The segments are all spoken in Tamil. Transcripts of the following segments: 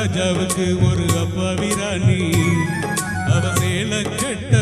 ராஜாவுக்கு ஒரு அப்பாவிராணி அவ சேல கட்ட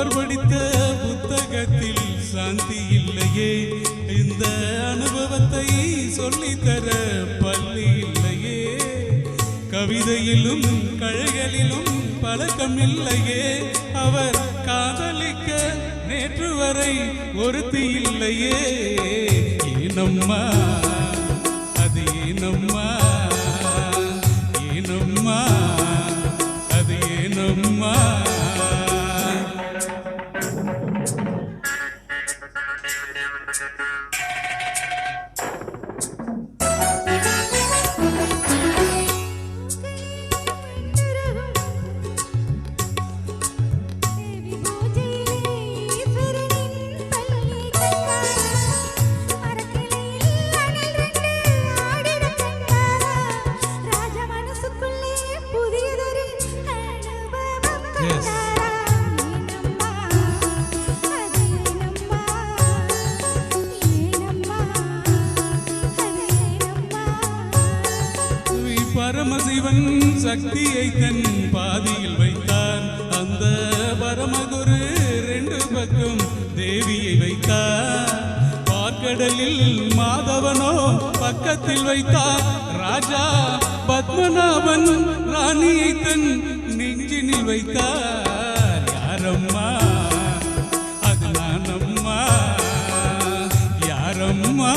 அவர் படித்த புத்தகத்தில் சாந்தி இல்லையே. இந்த அனுபவத்தை சொல்லித்தர பள்ளி இல்லையே. கவிதையிலும் கழைகளிலும் பழக்கம் இல்லையே. அவர் காதலிக்க நேற்று வரை ஒருத்தி இல்லையே. ஏனம்மா அது ஏனம்மா ஏனம்மா? பரமசிவன் சக்தியை தன் பாதியில் வைத்தார் அந்த பரமகுரு ரெண்டு பக்கம் தேவியை வைத்தார் பார்க்கடலில் மாதவனோ பக்கத்தில் வைத்தார் ராஜா பத்மநாபன் ராணியை தன் நெஞ்சினில் வைத்தார். யாரம்மா? அது நானம்மா. யாரம்மா?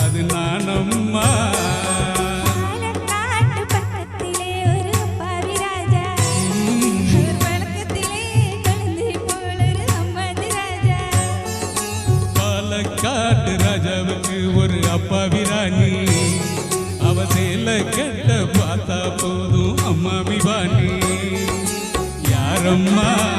அது நானம்மா. பாலக்காட்டு ராஜாவுக்கு ஒரு அப்பாவி ராணி. அவ சேல கட்ட Amma.